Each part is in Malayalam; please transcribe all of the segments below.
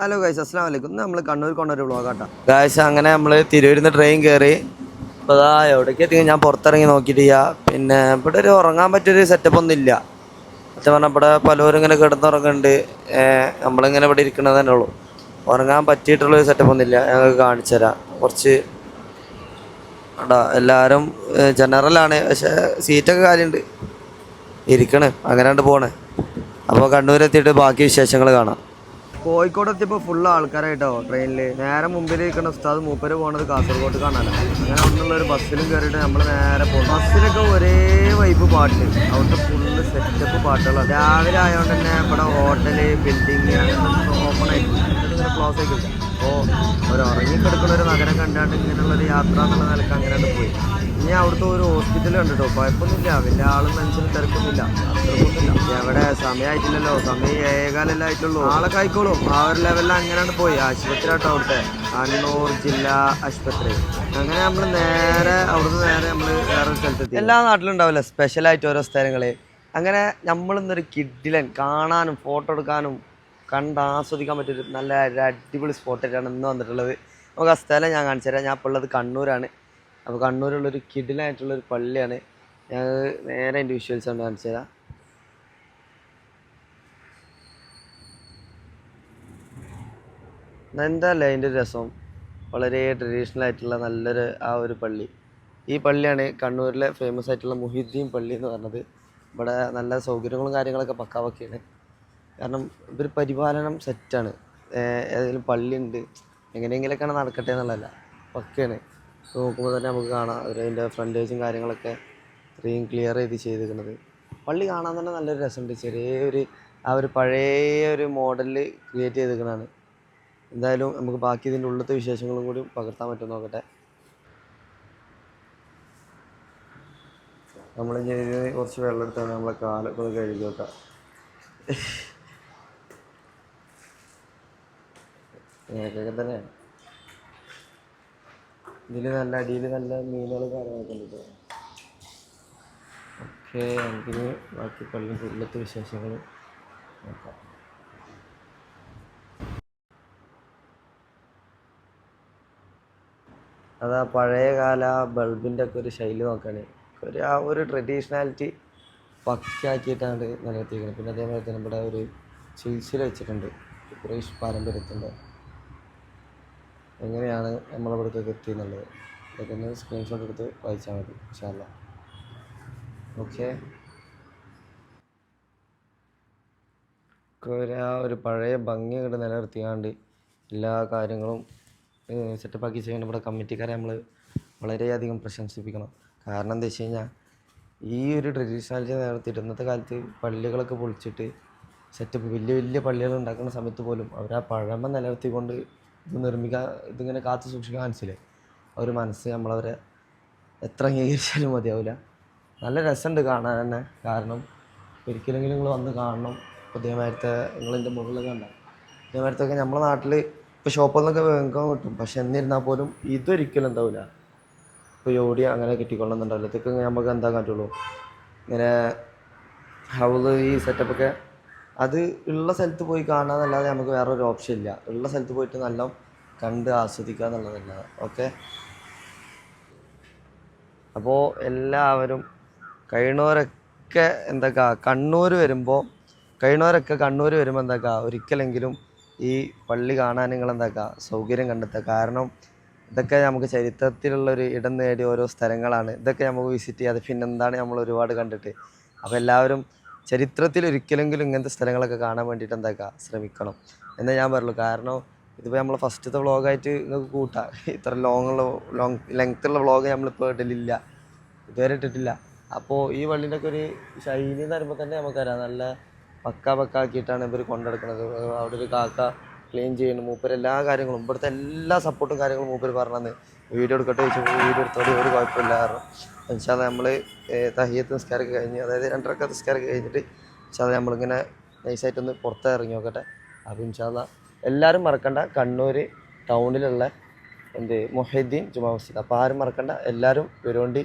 ഹലോ ഗൈസ് അസ്സാം വലൈക്കും നമ്മൾ കണ്ണൂർ കൊണ്ടൊരു വ്ളോഗാട്ടോ ഗൈസ് അങ്ങനെ നമ്മൾ തിരൂരിൽ നിന്ന് ട്രെയിൻ കയറി അപ്പോൾ അതാ എവിടേക്ക് എത്തി ഞാൻ പുറത്തിറങ്ങി നോക്കിയിട്ടില്ല പിന്നെ ഇവിടെ ഒരു ഉറങ്ങാൻ പറ്റിയൊരു സെറ്റപ്പ് ഒന്നും ഇല്ല. സത്യം പറഞ്ഞാൽ ഇവിടെ പലരും ഇങ്ങനെ കിടന്നുറങ്ങുന്നുണ്ട് നമ്മളിങ്ങനെ ഇവിടെ ഇരിക്കുന്നത് തന്നെ ഉള്ളൂ. ഉറങ്ങാൻ പറ്റിയിട്ടുള്ളൊരു സെറ്റപ്പ് ഒന്നും ഇല്ല. ഞങ്ങൾക്ക് കാണിച്ചു തരാം. കുറച്ച് എടാ എല്ലാവരും ജനറലാണ് പക്ഷേ സീറ്റൊക്കെ കാര്യമുണ്ട് ഇരിക്കണേ. അങ്ങനെ പോണേ. അപ്പോൾ കണ്ണൂരെത്തിയിട്ട് ബാക്കി വിശേഷങ്ങൾ കാണാം. കോഴിക്കോട് എത്തിയപ്പോൾ ഫുൾ ആൾക്കാരായിട്ടോ ട്രെയിനിൽ നേരെ മുമ്പിൽ ഇരിക്കുന്ന ഉസ്താദ് മൂപ്പര് പോണത് കാസർഗോഡ് കാണാനാണ് അങ്ങനെ അവിടുന്നുള്ള ഒരു ബസ്സിലും കയറിയിട്ട് നമ്മൾ നേരെ പോകും ബസ്സിലൊക്കെ ഒരേ വൈബ് പാട്ട്. അവിടുത്തെ ഫുള്ള് സെറ്റപ്പ് പാട്ടുകളാണ് രാവിലെ ആയതുകൊണ്ട് തന്നെ ഇവിടെ ഹോട്ടൽ ബിൽഡിങ് ഓപ്പൺ ആയിട്ട് ഇങ്ങനെ ക്ലോസ് ആയിട്ടില്ല അപ്പോൾ ഒരു ഉറങ്ങിക്കിടക്കുന്ന ഒരു നഗരം കണ്ടാണ്ട് ഇങ്ങനെയുള്ളൊരു യാത്ര എന്നുള്ള നിലയ്ക്ക് അങ്ങനെ പോയി. ഇനി അവിടുത്തെ ഒരു ഹോസ്പിറ്റൽ കണ്ടിട്ടോ. കുഴപ്പമൊന്നുമില്ല. വലിയ ആളും മനസ്സിൽ തിരക്കൊന്നുമില്ല. അത്രക്കൊന്നുമില്ല എവിടെ സമയമായിട്ടില്ലല്ലോ സമയം ഏകാലല്ലേ ആയിട്ടുള്ളൂ ആളെ കായ്ക്കോളൂ ആ ഒരു ലെവലിൽ അങ്ങനെയാണ് പോയി. ആശുപത്രി ആട്ടോ അവിടുത്തെ. കണ്ണൂർ ജില്ലാ ആശുപത്രി. അങ്ങനെ നമ്മൾ നേരെ അവിടുന്ന് നേരെ നമ്മൾ വേറെ സ്ഥലത്തെത്തി. എല്ലാ നാട്ടിലും ഉണ്ടാവില്ല സ്പെഷ്യലായിട്ട് ഓരോ സ്ഥലങ്ങൾ. അങ്ങനെ നമ്മളിന്നൊരു കിഡിലൻ കാണാനും ഫോട്ടോ എടുക്കാനും കണ്ട് ആസ്വദിക്കാൻ പറ്റിയൊരു നല്ല ഒരു അടിപൊളി സ്പോട്ടായിട്ടാണ് ഇന്ന് വന്നിട്ടുള്ളത്. നമുക്ക് ആ സ്ഥലം ഞാൻ കാണിച്ചു തരാം. ഞാൻ ഇപ്പോൾ ഉള്ളത് കണ്ണൂരാണ്. അപ്പോൾ കണ്ണൂരുള്ളൊരു കിഡിലായിട്ടുള്ളൊരു പള്ളിയാണ്. ഞാൻ നേരെ എന്റെ വിഷ്വൽസ് കൊണ്ട് കാണിച്ചു തരാം. എന്തല്ലേ അതിന്റെ രസം? വളരെ ട്രഡീഷണൽ ആയിട്ടുള്ള നല്ലൊരു ആ ഒരു പള്ളി. ഈ പള്ളിയാണ് കണ്ണൂരിലെ ഫേമസ് ആയിട്ടുള്ള മുഹിദ്ദീൻ പള്ളി എന്ന് പറഞ്ഞത്. ഇവിടെ നല്ല സൗകര്യങ്ങളും കാര്യങ്ങളൊക്കെ പക്കാവൊക്കെയാണ്. കാരണം ഇവർ പരിപാലനം സെറ്റാണ് ഏതെങ്കിലും പള്ളിയുണ്ട് എങ്ങനെയെങ്കിലൊക്കെയാണ് നടക്കട്ടെ എന്നുള്ളതല്ല. പക്കയാണ്. നോക്കുമ്പോൾ തന്നെ നമുക്ക് കാണാം. അതിന്റെ ഫ്രണ്ടേജും കാര്യങ്ങളൊക്കെ ഇത്രയും ക്ലിയർ ചെയ്ത് ചെയ്തിരിക്കുന്നത്. പള്ളി കാണാൻ തന്നെ നല്ലൊരു രസമുണ്ട്. ചെറിയൊരു ആ ഒരു പഴയ ഒരു മോഡലിൽ ക്രിയേറ്റ് ചെയ്തിരിക്കുന്നതാണ്. എന്തായാലും നമുക്ക് ബാക്കി ഇതിന്റെ ഉള്ളത്തെ വിശേഷങ്ങളും കൂടി പകർത്താൻ പറ്റും നോക്കട്ടെ. നമ്മൾ ചെയ്ത് കുറച്ച് വെള്ളം എടുത്താണ് നമ്മളെ കാലൊക്കെ ഒന്ന് കഴുകി വെക്കാം ഇങ്ങനെയൊക്കെ തന്നെയാണ്. ഇതിൽ നല്ല അടിയിൽ നല്ല മീനുകൾ കാര്യങ്ങളൊക്കെ ഉണ്ട് ഓക്കെ നമുക്കിനി ബാക്കി പള്ളി ഉള്ളത്തെ വിശേഷങ്ങൾ നോക്കാം. അത് ആ പഴയകാല ബൾബിന്റെ ഒക്കെ ഒരു ശൈലി നോക്കുകയാണ് ഒരു ആ ഒരു ട്രഡീഷണാലിറ്റി പക്കാക്കിയിട്ടാണ് നിലനിർത്തിയിരിക്കുന്നത്. പിന്നെ അതേപോലെ തന്നെ ഇവിടെ ഒരു ചികിത്സയിൽ വെച്ചിട്ടുണ്ട്. ഖുറൈഷ് പാരമ്പര്യത്തിന്റെ. എങ്ങനെയാണ് നമ്മളവിടത്തേക്ക് എത്തിയെന്നുള്ളത്? ഇതൊക്കെ ഒന്ന് സ്ക്രീൻഷോട്ട് എടുത്ത് വായിച്ചാൽ മതി ഇൻഷാല്ല ഓക്കെ ഒരു ഒരു പഴയ ഭംഗി അങ്ങോട്ട് നിലനിർത്തിയാണ്ട് എല്ലാ കാര്യങ്ങളും സെറ്റപ്പാക്കി ചെയ്യുന്ന ഇവിടെ കമ്മിറ്റിക്കാരെ നമ്മൾ വളരെയധികം പ്രശംസിപ്പിക്കണം. കാരണം എന്താ വെച്ച് കഴിഞ്ഞാൽ ഈ ഒരു ട്രഡീഷണാലിറ്റി നിലനിർത്തിയിട്ട് ഇന്നത്തെ കാലത്ത് പള്ളികളൊക്കെ പൊളിച്ചിട്ട് സെറ്റപ്പ് വലിയ വലിയ പള്ളികൾ ഉണ്ടാക്കുന്ന സമയത്ത് പോലും അവർ ആ പഴമ നിലനിർത്തിക്കൊണ്ട് ഇത് നിർമ്മിക്കാൻ ഇതിങ്ങനെ കാത്തു സൂക്ഷിക്കാൻ മനസ്സിലായി അവർ മനസ്സ് നമ്മളവരെ എത്ര അംഗീകരിച്ചാലും മതിയാവില്ല നല്ല രസമുണ്ട് കാണാൻ തന്നെ. കാരണം ഒരിക്കലെങ്കിലും നിങ്ങൾ വന്ന് കാണണം. ഇതേമാരത്തെ നിങ്ങളെന്റെ മുകളിൽ കണ്ട ഇതേമാരത്തൊക്കെ നമ്മളെ നാട്ടിൽ ഇപ്പോൾ ഷോപ്പിൽ നിന്നൊക്കെ വേഗം കിട്ടും പക്ഷെ എന്നിരുന്നാൽ പോലും ഇതൊരിക്കലും എന്താവില്ല ഇപ്പോൾ യോടി അങ്ങനെ കിട്ടിക്കൊള്ളുന്നുണ്ടല്ലോ ഇതൊക്കെ നമുക്ക് എന്താ പറ്റുള്ളൂ ഇങ്ങനെ ഹൗസ് ഈ സെറ്റപ്പൊക്കെ അത് ഉള്ള സ്ഥലത്ത് പോയി കാണാമെന്നല്ലാതെ നമുക്ക് വേറൊരു ഓപ്ഷൻ ഇല്ല. ഉള്ള സ്ഥലത്ത് പോയിട്ട് നല്ല കണ്ട് ആസ്വദിക്കുക എന്നുള്ളതല്ല. ഓക്കെ അപ്പോൾ എല്ലാവരും കഴിയുന്നവരൊക്കെ എന്താക്കുക കണ്ണൂർ വരുമ്പോൾ കഴിയുന്നവരൊക്കെ കണ്ണൂർ വരുമ്പോൾ എന്താക്കുക ഒരിക്കലെങ്കിലും ഈ പള്ളി കാണാൻ നിങ്ങൾ എന്താക്കുക സൗകര്യം കണ്ടെത്തുക? കാരണം ഇതൊക്കെ നമുക്ക് ചരിത്രത്തിലുള്ള ഒരു ഇടം നേടിയ ഓരോ സ്ഥലങ്ങളാണ്. ഇതൊക്കെ നമുക്ക് വിസിറ്റ് ചെയ്യാതെ പിന്നെന്താണ് നമ്മൾ ഒരുപാട് കണ്ടിട്ട്. അപ്പോൾ എല്ലാവരും ചരിത്രത്തിൽ ഒരിക്കലെങ്കിലും ഇങ്ങനത്തെ സ്ഥലങ്ങളൊക്കെ കാണാൻ വേണ്ടിയിട്ട് എന്താക്കുക ശ്രമിക്കണം എന്നേ ഞാൻ പറയുള്ളൂ കാരണം ഇതിപ്പോൾ നമ്മൾ ഫസ്റ്റത്തെ വ്ളോഗായിട്ട് നിങ്ങൾക്ക് കൂട്ടാം. ഇത്ര ലോങ്ങുള്ള ലോങ് ലെങ്ത്തുള്ള വ്ളോഗ് നമ്മളിപ്പോൾ ഇടലില്ല. ഇതുവരെ ഇട്ടിട്ടില്ല. അപ്പോൾ ഈ വള്ളിന്റെ ഒക്കെ ഒരു ശൈലി എന്ന് പറയുമ്പോൾ തന്നെ നമുക്കറിയാം. നല്ല പക്ക പക്ക ആക്കിയിട്ടാണ് ഇവർ കൊണ്ടെടുക്കുന്നത്. അവിടെ ഒരു കാക്ക ക്ലീൻ ചെയ്യുന്നു. മൂപ്പർ എല്ലാ കാര്യങ്ങളും ഇവിടുത്തെ എല്ലാ സപ്പോർട്ടും കാര്യങ്ങളും മൂപ്പർ പറഞ്ഞത് വീഡിയോ എടുക്കട്ടെ ചോദിച്ചപ്പോൾ വീഡിയോ എടുത്തോടെ ഒരു കുഴപ്പമില്ല. കാരണം എന്നുവെച്ചാൽ നമ്മൾ തഹിയത്ത് നിസ്കാരമൊക്കെ കഴിഞ്ഞ് അതായത് രണ്ടരക്ക നിസ്കാരമൊക്കെ കഴിഞ്ഞിട്ട് വെച്ചാൽ നമ്മളിങ്ങനെ നൈസായിട്ടൊന്ന് പുറത്ത് ഇറങ്ങി നോക്കട്ടെ. അപ്പോൾ ഇൻഷാല്ല എല്ലാവരും മറക്കണ്ട. കണ്ണൂർ ടൗണിലുള്ള എന്ത് മൊഹീദ്ദീൻ ജുമാ മസ്ജിദ്. അപ്പോൾ ആരും മറക്കണ്ട. എല്ലാവരും വരുവേണ്ടി.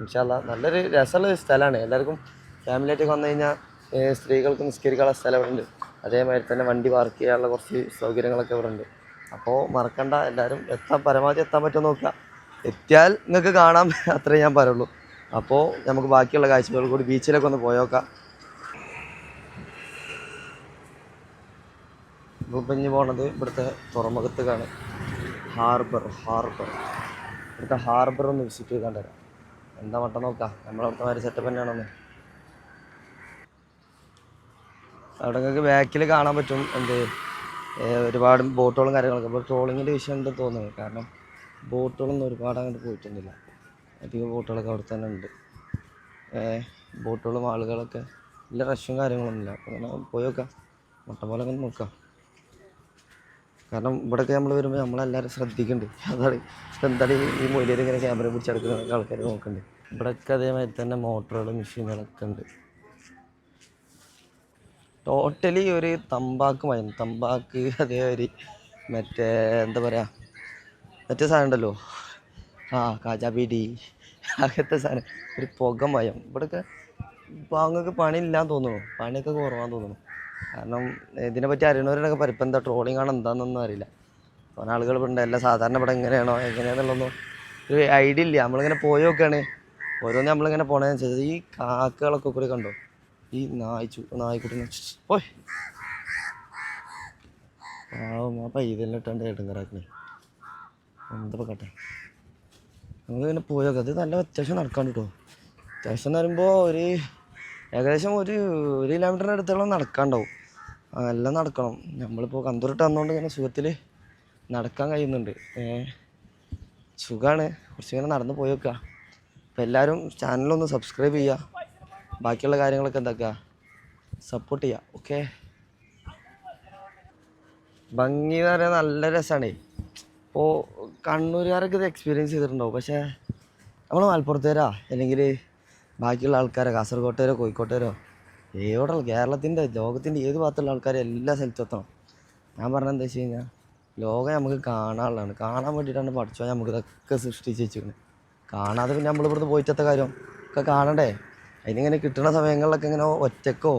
ഇൻഷാല്ല നല്ലൊരു രസമുള്ള സ്ഥലമാണ്. എല്ലാവർക്കും ഫാമിലിയായിട്ടൊക്കെ വന്നു കഴിഞ്ഞാൽ സ്ത്രീകൾക്ക് നിസ്കരിക്കാനുള്ള സ്ഥലം ഇവിടെ ഉണ്ട് അതേമാതിരി തന്നെ വണ്ടി പാർക്ക് ചെയ്യാനുള്ള കുറച്ച് സൗകര്യങ്ങളൊക്കെ ഇവിടെ ഉണ്ട് അപ്പോൾ മറക്കണ്ട എല്ലാവരും എത്താൻ പരമാവധി എത്താൻ പറ്റുമോ നോക്കുക. എത്തിയാൽ നിങ്ങൾക്ക് കാണാം അത്രേ ഞാൻ പറയുള്ളൂ. അപ്പോൾ നമുക്ക് ബാക്കിയുള്ള കാഴ്ചകൾ കൂടി ബീച്ചിലൊക്കെ ഒന്ന് പോയോക്കാം ഇപ്പോൾ ഇനി പോണത് ഇവിടുത്തെ തുറമുഖത്തേക്കാണ്. ഹാർബർ ഹാർബർ ഇവിടുത്തെ ഹാർബർ ഒന്ന് വിസിറ്റ് ചെയ്യാൻ തരാം എന്താ മട്ടം നോക്കാം? നമ്മളവിടുത്തെ മാതിരി സെറ്റപ്പ് തന്നെയാണോന്ന് അവിടെ നിങ്ങൾക്ക് ബാക്കിൽ കാണാൻ പറ്റും എന്ത് ഒരുപാട് ബോട്ടുകളും കാര്യങ്ങളൊക്കെ. അപ്പോൾ ട്രോളിങ്ങിന്റെ വിഷയം ഉണ്ടെന്ന് തോന്നുന്നു. കാരണം ബോട്ടുകളൊന്നും ഒരുപാട് അങ്ങോട്ട് പോയിട്ടൊന്നുമില്ല. അധികം ബോട്ടുകളൊക്കെ അവിടെ തന്നെ ഉണ്ട്. ബോട്ടുകളും ആളുകളൊക്കെ വലിയ റഷും കാര്യങ്ങളൊന്നുമില്ല. അപ്പോൾ നമ്മൾ പോയി നോക്കാം. മട്ടം പോലെ അങ്ങനെ നോക്കാം. കാരണം ഇവിടെയൊക്കെ നമ്മൾ വരുമ്പോൾ നമ്മളെല്ലാവരും ശ്രദ്ധിക്കുന്നുണ്ട്. അതാണ് എന്താണ് ഈ- ഈ ഇങ്ങനെ ക്യാമറ പിടിച്ചെടുക്കുന്ന ആൾക്കാർ നോക്കുന്നുണ്ട് ഇവിടെയൊക്കെ അതേമാതിരി തന്നെ മോട്ടറുകളും മെഷീനുകളൊക്കെ ഉണ്ട്. ടോട്ടലി ഒരു തമ്പാക്ക് മതി. തമ്പാക്ക് അതേമാതിരി മറ്റേ എന്താ പറയുക മറ്റേ സാധനം ഉണ്ടല്ലോ. ആ കാജാബീഡി അങ്ങനത്തെ സാധനം. ഒരു പുക മയം. ഇവിടെയൊക്കെ പാങ്ങൾക്ക് പണിയില്ലാന്ന് തോന്നുന്നു. പണിയൊക്കെ കുറവാന്ന് തോന്നുന്നു. കാരണം ഇതിനെപ്പറ്റി അറിയണവരുടെയൊക്കെ പരിപ്പം എന്താ ട്രോളിങ് ആണോ? എന്താണെന്നൊന്നും അറിയില്ല. കുറേ ആളുകൾ ഇവിടെ ഉണ്ട് എല്ലാം സാധാരണ ഇവിടെ എങ്ങനെയാണോ? എങ്ങനെയാണെന്നുള്ളതൊന്നും ഒരു ഐഡിയ ഇല്ല. നമ്മളിങ്ങനെ പോയി നോക്കുകയാണ് ഓരോന്ന് നമ്മളിങ്ങനെ വെച്ചാൽ ഈ കാക്കകളൊക്കെ കൂടി കണ്ടോ? ഈ നായ്ച്ചു നായ്ക്കുട്ടിനെ ഓയ് പാവം ആ പൈതെല്ലാം ഇട്ടാണ്ട് ഏട്ടുങ്കറാക്കണേ എന്താ കട്ടെ പിന്നെ പോയൊക്കെ അത് നല്ല അത്യാവശ്യം നടക്കാണ്ട് കേട്ടോ അത്യാവശ്യം എന്ന് പറയുമ്പോൾ ഒരു ഏകദേശം ഒരു ഒരു കിലോമീറ്ററിന്റെ അടുത്തോളം നടക്കാണ്ടാവും. എല്ലാം നടക്കണം. നമ്മളിപ്പോൾ കന്തൂരിട്ട് വന്നുകൊണ്ട് ഇങ്ങനെ സുഖത്തിൽ നടക്കാൻ കഴിയുന്നുണ്ട്. സുഖമാണ് കുറച്ച് ഇങ്ങനെ നടന്ന് പോയി വെക്കുക അപ്പോൾ എല്ലാവരും ചാനലൊന്ന് സബ്സ്ക്രൈബ് ചെയ്യുക ബാക്കിയുള്ള കാര്യങ്ങളൊക്കെ എന്താക്കുക സപ്പോർട്ട് ചെയ്യുക ഓക്കെ ഭംഗി എന്ന് പറയാൻ നല്ല രസമാണ് ഇപ്പോൾ കണ്ണൂരുകാരൊക്കെ ഇത് എക്സ്പീരിയൻസ് ചെയ്തിട്ടുണ്ടാവും. പക്ഷേ നമ്മൾ മലപ്പുറത്തുകാരാ? അല്ലെങ്കിൽ ബാക്കിയുള്ള ആൾക്കാരോ? കാസർഗോട്ടുകാരോ കോഴിക്കോട്ടുകാരോ? എവിടെയുള്ള കേരളത്തിന്റെ ലോകത്തിന്റെ ഏത് ഭാഗത്തുള്ള ആൾക്കാരും എല്ലാ സ്ഥലത്തും എത്തണം. ഞാൻ പറഞ്ഞത് എന്താ വെച്ച് കഴിഞ്ഞാൽ ലോകം നമുക്ക് കാണാനുള്ളതാണ് കാണാൻ വേണ്ടിയിട്ടാണ് പഠിച്ചോ നമുക്ക് ഇതൊക്കെ സൃഷ്ടിച്ച് വെച്ചിരിക്കുന്നത്. കാണാതെ പിന്നെ നമ്മൾ ഇവിടുന്ന് പോയിട്ടത്തെ കാര്യം ഒക്കെ കാണണ്ടേ? അതിനിങ്ങനെ കിട്ടുന്ന സമയങ്ങളിലൊക്കെ ഇങ്ങനെ ഒറ്റക്കോ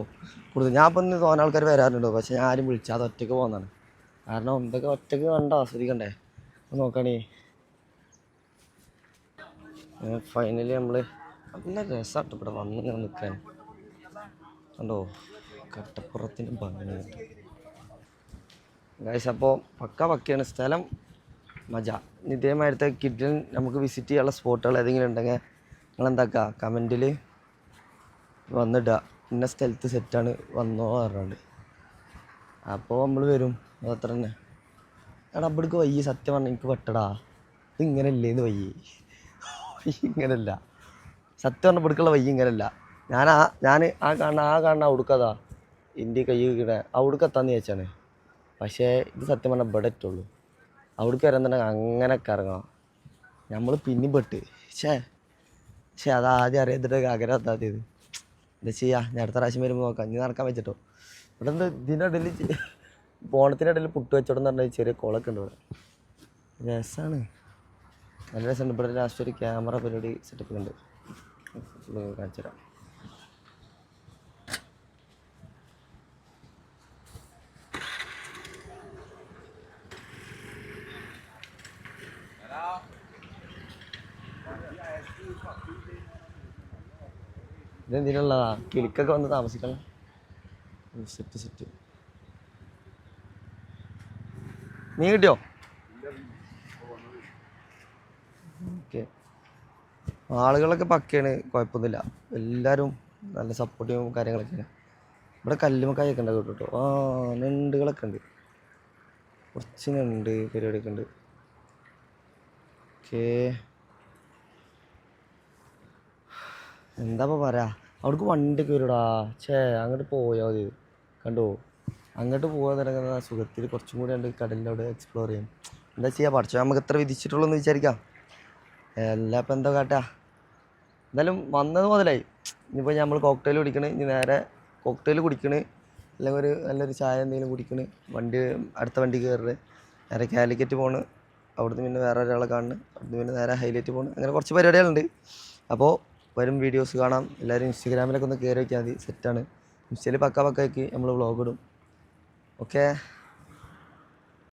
കൂടുതൽ ഞാൻ ഇപ്പം ഇന്ന് തോന്നെ ആൾക്കാർ വരാറുണ്ടോ പക്ഷെ ഞാൻ ആരും വിളിച്ചാതെ ഒറ്റയ്ക്ക് പോകുന്നതാണ് കാരണം ഇതൊക്കെ ഒറ്റയ്ക്ക് കണ്ട ആസ്വദിക്കണ്ടേ? ഒന്ന് നോക്കണേ. ഫൈനലി നമ്മൾ നല്ല രസമാട്ടോ ഇവിടെ വന്ന് ഇങ്ങനെ നിൽക്കാൻ കണ്ടോ? കട്ടപ്പുറത്തിന് ഭംഗി ഗൈസ് അപ്പോൾ പക്ക പക്കയാണ്. സ്ഥലം മജ. ഇതേമാതിരത്തെ കിഡിൽ നമുക്ക് വിസിറ്റ് ചെയ്യാനുള്ള സ്പോട്ടുകൾ ഏതെങ്കിലും ഉണ്ടെങ്കിൽ നിങ്ങൾ എന്താക്കുക കമന്റിൽ വന്നിടുക ഇന്ന സ്ഥലത്ത് സെറ്റാണ് വന്നോ പറഞ്ഞുകൊണ്ട് അപ്പോൾ നമ്മൾ വരും. അതത്ര തന്നെ. എടാ അവിടേക്ക് വയ്യ. സത്യം പറഞ്ഞാൽ എനിക്ക് പെട്ടടാ. ഇത് ഇങ്ങനെ ഇല്ലേന്ന് വയ്യേ? ഇങ്ങനല്ല. സത്യം പറഞ്ഞ ഇവിടേക്കുള്ള വയ്യ ഇങ്ങനല്ല. ഞാൻ ആ ഞാൻ ആ കാണുന്ന ആ കാണുന്ന അവിടുക്കതാ ഇന്ത്യ കൈ കിട്ടണേ അവിടുക്കെത്താന്ന് ചോദിച്ചാണ് പക്ഷേ ഇത് സത്യം പറഞ്ഞാൽ ഇവിടെ എത്തുള്ളൂ. അവിടേക്ക് തന്നെ അങ്ങനെ കറങ്ങണം നമ്മൾ പിന്നെയും പെട്ട്. ഛേ. പക്ഷേ അതാദ്യം ആദ്യം അറിയാത്തിട്ട് ആഗ്രഹം എന്താ ചെയ്യാ? ഞാൻ അടുത്ത പ്രാവശ്യം വരുമ്പോൾ നോക്കാം. ഇനി നടക്കാൻ വെച്ചിട്ടോ ഇവിടെ എന്താ ഇതിനിടയിൽ ഓണത്തിന്റെ ഇടയിൽ പുട്ട് വെച്ചോടെന്ന് പറഞ്ഞാൽ ചെറിയ കുളമൊക്കെ ഉണ്ട് ഇവിടെ. രസമാണ് നല്ല രസമുണ്ട്. ഇവിടെ ലാസ്റ്റ് ഒരു ക്യാമറ പരിപാടി സെറ്റപ്പ് ഉണ്ട്. കാണിച്ചു തരാം ഇതെന്തിനുള്ളതാ? കിളിക്കൊക്കെ വന്ന് താമസിക്കണം. Set set. നീ കിട്ടിയോ? ഓക്കെ. ആളുകളൊക്കെ പക്കയാണ് കുഴപ്പമൊന്നുമില്ല. എല്ലാവരും നല്ല സപ്പോർട്ടീവും കാര്യങ്ങളൊക്കെയാണ്. ഇവിടെ കല്ലുമക്കായൊക്കെ അയക്കണ്ട കേട്ടോ. ആ നെണ്ടുകളൊക്കെ ഉണ്ട്. കുറച്ച് നെണ്ട് പരിപാടിയൊക്കെ ഉണ്ട്. ഓക്കേ. എന്താ പറയാ? അവിടേക്ക് വണ്ടി കയറിടാ ചേ അങ്ങോട്ട് പോയാൽ മതി. കണ്ടോ? അങ്ങോട്ട് പോകാൻ തുടങ്ങുന്ന സുഖത്തിൽ കുറച്ചും കൂടി ഉണ്ട് കടലിന്റെ അവിടെ എക്സ്പ്ലോർ ചെയ്യും. എന്താ ചെയ്യാ? പഠിച്ചോ നമുക്ക് എത്ര വിധിച്ചിട്ടുള്ളൂ എന്ന് വിചാരിക്കാം. എല്ലാം ഇപ്പം എന്താ കാട്ടാ? എന്തായാലും വന്നത് മുതലായി. ഇനിയിപ്പോൾ നമ്മൾ കോക്ടെയിൽ കുടിക്കണേ. ഇനി നേരെ കോക്ടെയിൽ കുടിക്കണേ. അല്ലെങ്കിൽ ഒരു നല്ലൊരു ചായ എന്തെങ്കിലും കുടിക്കണ്. വണ്ടി അടുത്ത വണ്ടി കയറുന്നത് നേരെ കാലിക്കറ്റ് പോണ്. അവിടുന്ന് പിന്നെ വേറെ ഒരാളെ കാണുന്നു അവിടുന്ന് പിന്നെ നേരെ ഹൈലൈറ്റ് പോണ്. അങ്ങനെ കുറച്ച് പരിപാടികളുണ്ട്. അപ്പോൾ വരും വീഡിയോസ് കാണാം. എല്ലാവരും ഇൻസ്റ്റഗ്രാമിലൊക്കെ ഒന്ന് കയറി വയ്ക്കാൽ മതി സെറ്റാണ് ഇൻസ്റ്റയിൽ പക്ക പക്കയ്ക്ക് നമ്മൾ വ്ളോഗ് ഇടും. ഓക്കെ